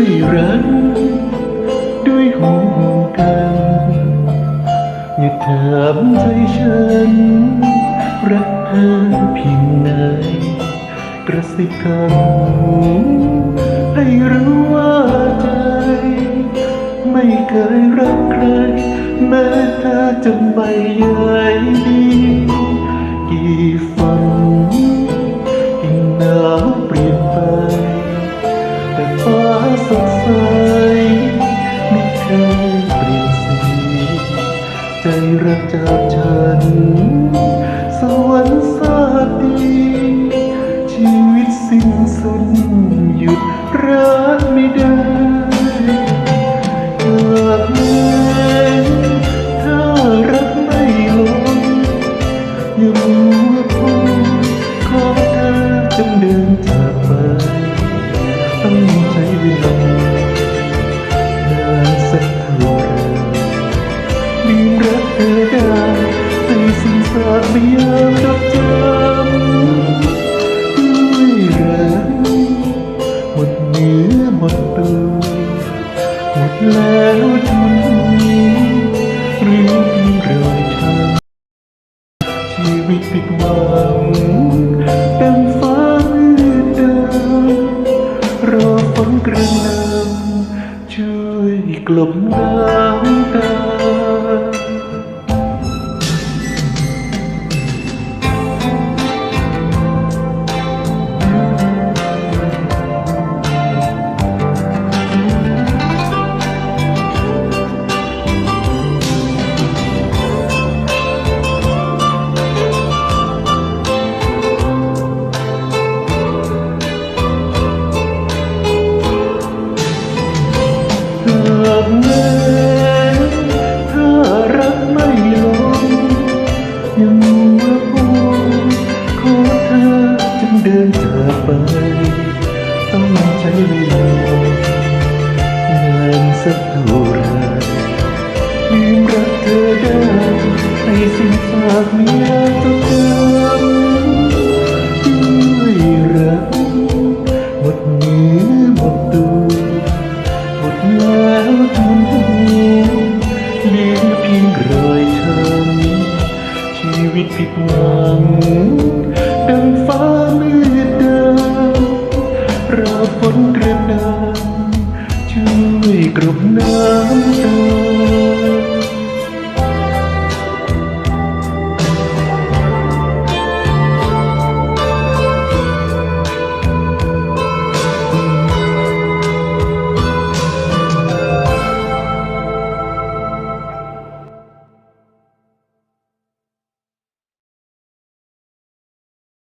ด้วยรัก ด้วยห่วงกันอย่าถามใจฉัน รักเธอเพียงไหนกระสิบกันให้รู้ว่าใจ ไม่เคยรักใคร แม้เธอจะไม่ยอม ใจรักจากฉัน สวรรค์สาดี ชีวิตสิ้นสุดาบไม่ยอจดจำด้วยรักหมดเนื้อหมดตัวหมดแล้วทุนนี้หรือรอยช้ำชีวิตผิดหวังดังฟ้ามืดดำรอฝนกระหน่ำช่วยกลบน้าห เดินเธอไป ต้องใช้เวลาเงินสักเท่าไรลืมรักเธอได้ในสิ่งฝากเมียต้องดิด้วยรักหมดเนื้อหมดตัวหมดแล้วทุนหัวเหลือเพียงรอยช้ำชีวิตผิดหวัง ฟ้ามืดเดิำรอฝนกระหน่ำช่วยกรบน้ำตา